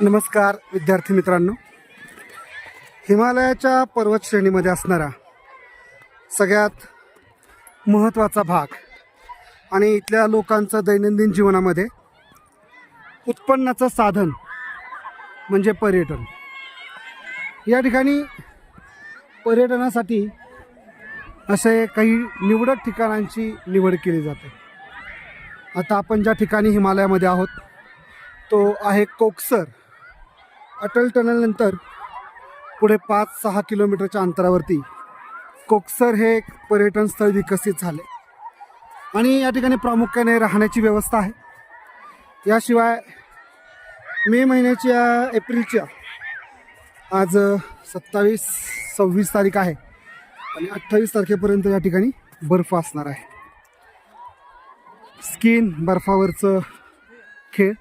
नमस्कार विद्यार्थी मित्रांनो. हिमालयाच्या पर्वत श्रेणीमध्ये असणारा सगळ्यात महत्त्वाचा भाग आणि इथल्या लोकांचं दैनंदिन जीवनामध्ये उत्पन्नाचं साधन म्हणजे पर्यटन. या ठिकाणी पर्यटनासाठी असे काही निवडक ठिकाणांची निवड केली जाते. आता आपण ज्या ठिकाणी हिमालयामध्ये आहोत तो आहे कोकसर. अटल टनलनंतर पुढे पाच सहा किलोमीटरच्या अंतरावरती कोकसर हे एक पर्यटन स्थळ विकसित झाले. आणि या ठिकाणी प्रामुख्याने राहण्याची व्यवस्था आहे. याशिवाय मे महिन्याच्या एप्रिलच्या आज सत्तावीस सव्वीस तारीख आहे. आणि अठ्ठावीस तारखेपर्यंत या ठिकाणी बर्फ असणार आहे. स्किन बर्फावरचं खेळ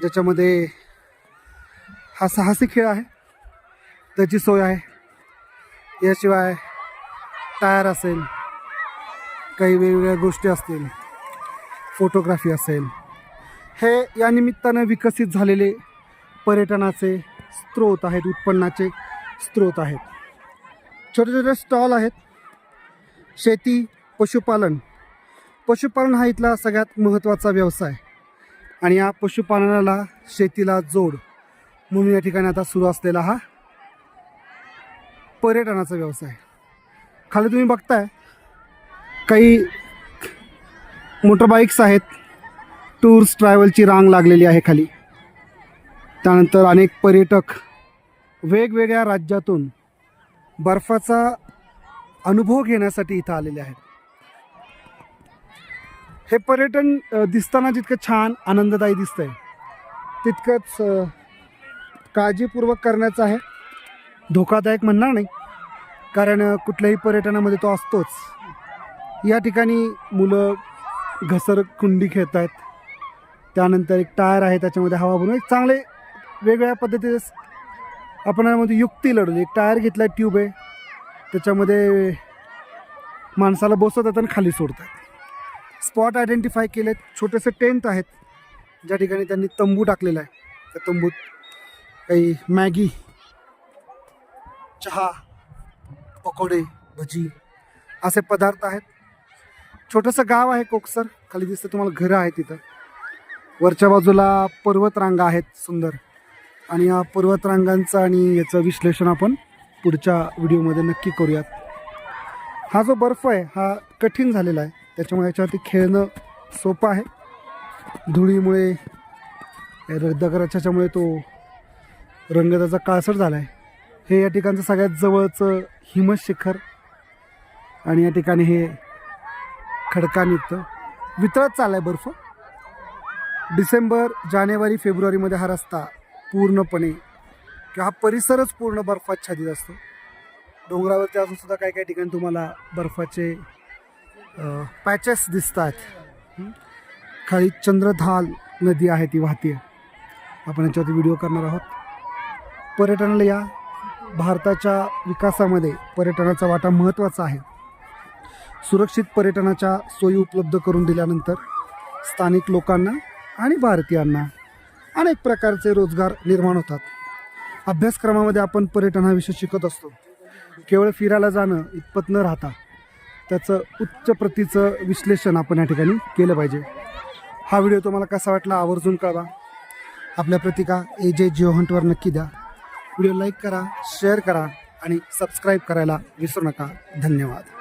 ज्याच्यामध्ये हा साहसी खेळ आहे त्याची सोय आहे. याशिवाय टायर असेल काही वेगवेगळ्या गोष्टी असतील फोटोग्राफी असेल हे या निमित्तानं विकसित झालेले पर्यटनाचे स्रोत आहेत उत्पन्नाचे स्रोत आहेत. छोटे छोटे स्टॉल आहेत. शेती पशुपालन पशुपालन हा इथला सगळ्यात महत्त्वाचा व्यवसाय. आणि या पशुपालनाला शेतीला जोड म्हणून या ठिकाणी आता सुरू असलेला हा पर्यटनाचा व्यवसाय. खाली तुम्ही बघताय काही मोटरबाईक्स आहेत टूर्स ट्रॅव्हलची रांग लागलेली आहे खाली. त्यानंतर अनेक पर्यटक वेगवेगळ्या राज्यातून बर्फाचा अनुभव घेण्यासाठी इथं आलेले आहेत. हे पर्यटन दिसताना जितकं छान आनंददायी दिसतंय तितकंच काळजीपूर्वक करण्याचं आहे. धोकादायक म्हणणार नाही कारण कुठल्याही पर्यटनामध्ये तो असतोच. या ठिकाणी मुलं घसरकुंडी खेळत आहेत त्यानंतर एक टायर आहे त्याच्यामध्ये हवा भरून एक चांगले वेगवेगळ्या पद्धतीचे आपण यामध्ये युक्ती लढवली. एक टायर घेतला ट्यूब आहे त्याच्यामध्ये माणसाला बसवतात आणि खाली सोडतात. स्पॉट आयडेंटिफाय केले छोटेसे टेंट आहेत. ज्या ठिकाणी त्यांनी तंबू टाकलेला आहे. त्या तंबूत काही मॅगी चहा पकोडे भजी असे पदार्थ आहेत. छोटंसं गाव आहे कोकसर. खाली दिसतं तुम्हाला घरं आहेत तिथं. वरच्या बाजूला पर्वतरांगा आहेत सुंदर. आणि या पर्वतरांगांचं आणि याचं विश्लेषण आपण पुढच्या व्हिडिओमध्ये नक्की करूयात. हा जो बर्फ आहे हा कठीण झालेला आहे. त्याच्यामुळे याच्यावरती खेळणं सोपं आहे. धुळीमुळे दगडाच्यामुळे तो रंग त्याचा काळसर झाला आहे हे या ठिकाणचं सगळ्यात जवळचं हिमशिखर आणि या ठिकाणी हे खडका निघतं. वितळत चालला आहे बर्फ. डिसेंबर जानेवारी फेब्रुवारीमध्ये हा रस्ता पूर्णपणे किंवा हा परिसरच पूर्ण बर्फाच्छादित असतो. डोंगरावरती असूनसुद्धा काही काही ठिकाणी तुम्हाला बर्फाचे पॅचेस दिसत आहेत खाली चंद्रधाल नदी आहे ती वाहते आपण याच्यावरती व्हिडिओ करणार आहोत. पर्यटनाला या. भारताच्या विकासामध्ये पर्यटनाचा वाटा महत्त्वाचा आहे. सुरक्षित पर्यटनाच्या सोयी उपलब्ध करून दिल्यानंतर स्थानिक लोकांना आणि भारतीयांना अनेक प्रकारचे रोजगार निर्माण होतात. अभ्यासक्रमामध्ये आपण पर्यटनाविषयी शिकत असतो. केवळ फिरायला जाणं इतपत न राहता त्याचं उच्च प्रतीचं विश्लेषण आपण या ठिकाणी केलं पाहिजे. हा व्हिडिओ तुम्हाला कसा वाटला आवर्जून कळवा. आपल्या प्रतिका ए जे जिओ हंटवर नक्की द्या. व्हिडिओ लाईक करा शेअर करा आणि सबस्क्राईब करायला विसरू नका. धन्यवाद.